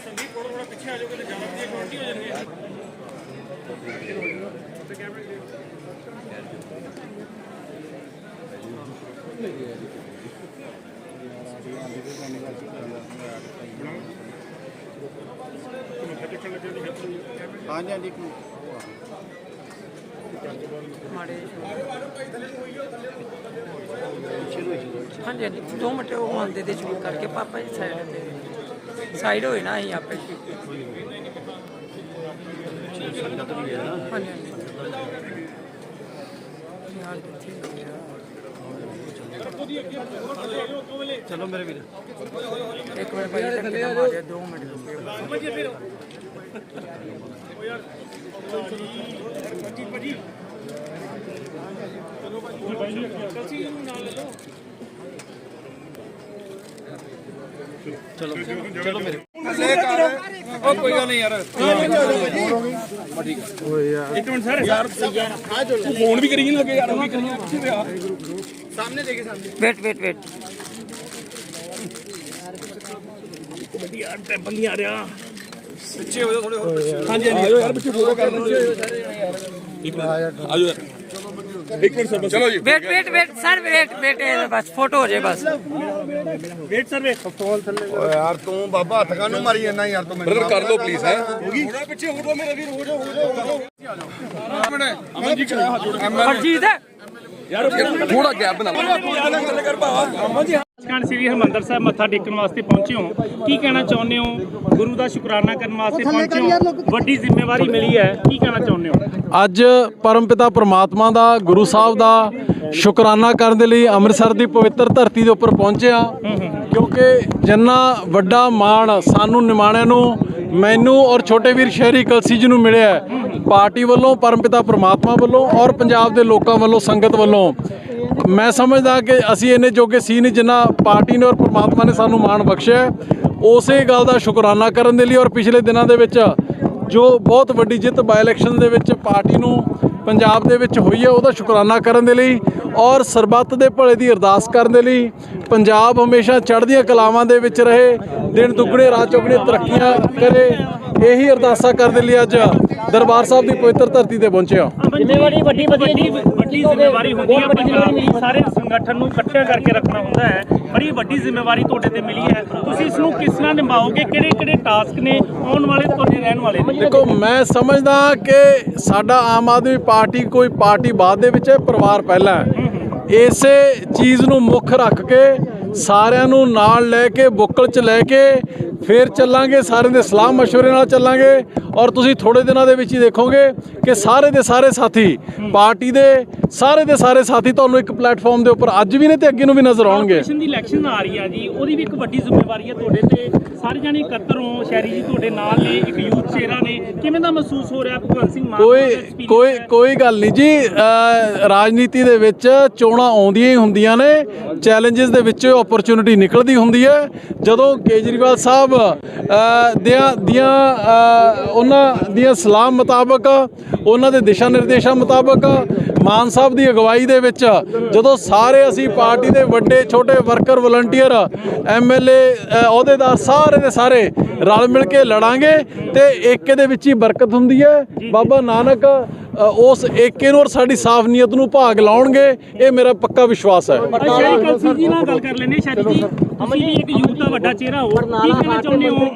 ਸੰਦੀਪ ਕੋਲ ਥੋੜਾ ਪਿੱਛੇ ਆ ਜਾਓਗੇ ਤੇ ਜ਼ਿਆਦਾ ਵਧੀਆ ਕੁਆਲਿਟੀ ਹੋ ਜਾਣੀ ਹੈ ਹਾਂਜੀ ਹਾਂਜੀ ਹਾਂਜੀ ਹਾਂਜੀ ਦੋ ਮਿੰਟ ਉਹ ਆਉਂਦੇ ਦੇ ਸ਼ੁਰੂ ਕਰਕੇ ਪਾਪਾ ਜੀ ਸਾਈਡ ਤੇ ਸਾਈਡ ਹੋਏ ਨਾ ਅਸੀਂ ਆਪੇ ਸੰਗਤ ਵੀ ਹੈ ਨਾ ਹਾਂਜੀ ਹਾਂਜੀ ਯਾਰ? ਚਲੋ ਮੇਰੇ ਵੀਰ ਇੱਕ ਮਿੰਟ ਭਾਈ ਧੱਕੇ ਨਾ ਮਾਰਿਓ ਦੋ ਮਿੰਟ ਰੁਕਿਓ ਚਲੋ ਚਲੋ ਮੇਰੇ ਫੋਨ ਵੀ ਕਰੀ ਨਹੀਂ ਲੱਗੇ ਯਾਰ ਉਹ ਵੀ ਕਰੀ ਪਿੱਛੇ ਤੇ ਆ ਵੇਟ ਵੇਟ ਵੇਟ ਕਬੱਡੀ ਯਾਰ ਟੈਂਪਲ ਨਹੀਂ ਆ ਰਿਹਾ ਪਿੱਛੇ ਹੋ ਜਾ ਥੋੜੇ ਹੋਰ ਹਾਂਜੀ ਹਾਂਜੀ ਆਜੋ ਯਾਰ ਪਿੱਛੇ ਫੋਟੋ ਕਰ ਲੈਂਦੇ ਇੱਕ ਮਿੰਟ ਆਜੋ ਯਾਰ ਇੱਕ ਮਿੰਟ ਸਰ ਬਸ। ਚਲੋ ਜੀ। Wait wait wait sir wait wait ਬਸ ਫੋਟੋ ਹੋ ਜਾਏ ਬਸ। Wait sir wait. ਓ ਯਾਰ ਤੂੰ ਬਾਬਾ ਹੱਥ ਕਾਨੂੰ ਮਾਰੀ ਜਾਂਦਾ ਯਾਰ ਤੂੰ ਮੈਨੂੰ। ਬ੍ਰਦਰ ਕਰ ਲਓ ਪਲੀਜ਼ ਹੈ। ਥੋੜਾ ਪਿੱਛੇ ਹੋ ਜਾਓ ਮੇਰਾ ਵੀਰ ਹੋ ਜਾਓ ਹੋ ਜਾਓ ਅਮਨ ਜੀ ਹੱਥ ਜੋੜ ਹਰਜੀਤ। ਯਾਰ ਥੋੜਾ ਗੈਪ ਬਣਾ ਲਓ। ਗੱਲ ਕਰ ਭਾਵਾ ਅਮਨ ਜੀ ਸੱਚਖੰਡ ਸ੍ਰੀ ਹਰਿਮੰਦਰ ਸਾਹਿਬ ਮੱਥਾ ਟੇਕਣ ਵਾਸਤੇ ਪਹੁੰਚੇ ਹੋ। ਕੀ ਕਹਿਣਾ ਚਾਹੁੰਦੇ ਹੋ? ਗੁਰੂ ਦਾ ਸ਼ੁਕਰਾਨਾ ਕਰਨ ਵਾਸਤੇ ਪਹੁੰਚੇ ਹੋ। ਵੱਡੀ ਜ਼ਿੰਮੇਵਾਰੀ ਮਿਲੀ ਹੈ। ਕੀ ਕਹਿਣਾ ਚਾਹੁੰਦੇ ਹੋ? ਅੱਜ ਪਰਮਪਿਤਾ ਪ੍ਰਮਾਤਮਾ ਦਾ ਗੁਰੂ ਸਾਹਿਬ ਦਾ ਸ਼ੁਕਰਾਨਾ ਕਰਨ ਦੇ ਲਈ ਅੰਮ੍ਰਿਤਸਰ ਦੀ ਪਵਿੱਤਰ ਧਰਤੀ ਦੇ ਉੱਪਰ ਪਹੁੰਚੇ ਆ ਕਿਉਂਕਿ ਜਿੰਨਾ ਵੱਡਾ ਮਾਣ ਸਾਨੂੰ ਨਿਮਾਣਿਆਂ ਨੂੰ ਮੈਨੂੰ ਔਰ ਛੋਟੇ ਵੀਰ ਸ਼ਹਿਰੀ ਕਲਸੀ ਜੀ ਨੂੰ ਮਿਲਿਆ ਹੈ, ਪਾਰਟੀ ਵੱਲੋਂ ਪਰਮਪਿਤਾ ਪ੍ਰਮਾਤਮਾ ਵੱਲੋਂ ਔਰ ਪੰਜਾਬ ਦੇ ਲੋਕਾਂ ਵੱਲੋਂ ਸੰਗਤ ਵੱਲੋਂ ਮੈਂ ਸਮਝਦਾ ਕਿ ਅਸੀਂ ਇੰਨੇ ਜੋਗੇ ਸੀ ਨਹੀਂ, ਜਿੰਨਾ ਪਾਰਟੀ ਨੇ ਔਰ ਪ੍ਰਮਾਤਮਾ ਨੇ ਸਾਨੂੰ ਮਾਣ ਬਖਸ਼ਿਆ ਉਸੇ ਗੱਲ ਦਾ ਸ਼ੁਕਰਾਨਾ ਕਰਨ ਦੇ ਲਈ ਔਰ ਪਿਛਲੇ ਦਿਨਾਂ ਦੇ ਵਿੱਚ ਜੋ ਬਹੁਤ ਵੱਡੀ ਜਿੱਤ ਬਾਈ ਇਲੈਕਸ਼ਨ ਦੇ ਵਿੱਚ ਪਾਰਟੀ ਨੂੰ ਪੰਜਾਬ ਦੇ ਵਿੱਚ ਹੋਈ ਹੈ, ਉਹਦਾ ਸ਼ੁਕਰਾਨਾ ਕਰਨ ਦੇ ਲਈ ਔਰ ਸਰਬੱਤ ਦੇ ਭਲੇ ਦੀ ਅਰਦਾਸ ਕਰਨ ਦੇ ਲਈ ਪੰਜਾਬ ਹਮੇਸ਼ਾ ਚੜ੍ਹਦੀਆਂ ਕਲਾਵਾਂ ਦੇ ਵਿੱਚ ਰਹੇ, ਦਿਨ ਦੁੱਗਣੇ, ਰਾਤ ਚੌਗਣੇ ਤਰੱਕੀਆਂ ਕਰੇ ਇਹੀ ਅਰਦਾਸਾਂ ਕਰਨ ਦੇ ਲਈ ਅੱਜ ਦਰਬਾਰ ਸਾਹਿਬ ਦੀ ਪਵਿੱਤਰ ਧਰਤੀ ਤੇ ਪਹੁੰਚੇ ਹਾਂ। ਜ਼ਿੰਮੇਵਾਰੀ ਵੱਡੀ ਵੱਡੀ ਵੱਡੀ ਜ਼ਿੰਮੇਵਾਰੀ ਹੁੰਦੀ ਹੈ ਪੰਜਾਬ ਸਾਰੇ ਸੰਗਠਨ ਨੂੰ ਇਕੱਠਿਆ ਕਰਕੇ ਰੱਖਣਾ ਹੁੰਦਾ ਹੈ। ਬੜੀ ਵੱਡੀ ਜ਼ਿੰਮੇਵਾਰੀ ਤੁਹਾਡੇ ਤੇ ਮਿਲੀ ਹੈ। ਤੁਸੀਂ ਇਸ ਨੂੰ ਕਿਸ ਤਰ੍ਹਾਂ ਨਿਭਾਓਗੇ? ਕਿਹੜੇ ਕਿਹੜੇ ਟਾਸਕ ਨੇ ਆਉਣ ਵਾਲੇ ਤੁਹਾਡੇ ਰਹਿਣ ਵਾਲੇ ਨੇ? ਦੇਖੋ ਮੈਂ ਸਮਝਦਾ ਕਿ ਸਾਡਾ ਆਮ ਆਦਮੀ ਪਾਰਟੀ ਕੋਈ ਪਾਰਟੀ ਬਾਅਦ ਦੇ ਵਿੱਚ ਹੈ ਪਰਿਵਾਰ ਪਹਿਲਾਂ ਹੈ। ਇਸੇ ਚੀਜ਼ ਨੂੰ ਮੁੱਖ ਰੱਖ ਕੇ ਸਾਰਿਆਂ ਨੂੰ ਨਾਲ ਲੈ ਕੇ ਬੁੱਕਲ 'ਚ ਲੈ ਕੇ ਫਿਰ ਚੱਲਾਂਗੇ ਸਾਰਿਆਂ ਦੇ ਸਲਾਹ مشورے ਨਾਲ ਚੱਲਾਂਗੇ ਔਰ ਤੁਸੀਂ ਥੋੜੇ ਦਿਨਾਂ ਦੇ ਵਿੱਚ ਹੀ ਦੇਖੋਗੇ ਕਿ ਸਾਰੇ ਦੇ ਸਾਰੇ ਸਾਥੀ ਪਾਰਟੀ ਦੇ ਸਾਰੇ ਦੇ ਸਾਰੇ ਸਾਥੀ ਤੁਹਾਨੂੰ ਇੱਕ ਪਲੇਟਫਾਰਮ ਦੇ ਉੱਪਰ ਅੱਜ ਵੀ ਨੇ ਤੇ ਅੱਗੇ ਨੂੰ ਵੀ ਨਜ਼ਰ ਆਉਣਗੇ। ਕਾਰਪੋਰੇਸ਼ਨ ਦੀ ਇਲੈਕਸ਼ਨ ਆ ਰਹੀ ਆ ਜੀ ਉਹਦੀ ਵੀ ਇੱਕ ਵੱਡੀ ਜ਼ਿੰਮੇਵਾਰੀ ਹੈ ਤੁਹਾਡੇ ਤੇ। ਸਾਰੇ ਜਾਣੇ ਇਕੱਤਰ ਹੋ ਸ਼ਹਿਰੀ ਜੀ ਤੁਹਾਡੇ ਨਾਲ ਨੇ ਇੱਕ ਯੂਥ ਚਿਹਰਾ ਨੇ। ਕਿਵੇਂ ਦਾ ਮਹਿਸੂਸ ਹੋ ਰਿਹਾ ਭਗਵੰਤ ਸਿੰਘ ਮਾਨ ਕੋਈ ਕੋਈ ਕੋਈ ਗੱਲ ਨਹੀਂ ਜੀ ਰਾਜਨੀਤੀ ਦੇ ਵਿੱਚ ਚੋਣਾਂ ਆਉਂਦੀਆਂ ਹੀ ਹੁੰਦੀਆਂ ਨੇ ਚੈਲੰਜਸ ਦੇ ਵਿੱਚੋਂ ਓਪਰਚੁਨਿਟੀ ਨਿਕਲਦੀ ਹੁੰਦੀ ਹੈ। ਜਦੋਂ ਕੇਜਰੀਵਾਲ ਸਾਹਿਬ ਦੀਆਂ ਦੀਆਂ ਉਹਨਾਂ ਦੀਆਂ ਸਲਾਹ ਮੁਤਾਬਕ, ਉਹਨਾਂ ਦੇ ਦਿਸ਼ਾ ਨਿਰਦੇਸ਼ਾਂ ਮੁਤਾਬਕ ਮਾਨ ਸਾਹਿਬ ਦੀ ਅਗਵਾਈ ਦੇ ਵਿੱਚ ਜਦੋਂ ਸਾਰੇ ਅਸੀਂ ਪਾਰਟੀ ਦੇ ਵੱਡੇ, ਛੋਟੇ ਵਰਕਰ, ਵਲੰਟੀਅਰ ਐਮਐਲਏ ਅਹੁਦੇਦਾਰ ਸਾਰੇ ਦੇ ਸਾਰੇ ਰਲ ਮਿਲ ਕੇ ਲੜਾਂਗੇ ਤੇ ਏਕੇ ਦੇ ਵਿੱਚ ਹੀ ਬਰਕਤ ਹੁੰਦੀ ਹੈ। ਬਾਬਾ ਨਾਨਕ ਉਸ ਏਕੇ ਨੂੰ ਔਰ ਸਾਡੀ ਸਾਫ਼ ਨੀਅਤ ਨੂੰ ਭਾਗ ਲਾਉਣਗੇ, ਇਹ ਮੇਰਾ ਪੱਕਾ ਵਿਸ਼ਵਾਸ ਹੈ। ਸ਼ਹਿਰੀ ਕਲਸੀ ਜੀ ਨਾਲ ਗੱਲ ਕਰ ਲੈਨੇ ਸ਼ਹਿਰੀ ਜੀ, ਤੁਸੀਂ ਇੱਕ ਯੂਥ ਦਾ ਵੱਡਾ ਚਿਹਰਾ ਹੋ। ਕੀ ਕਹਿਣਾ ਚਾਹੁੰਦੇ ਹੋ?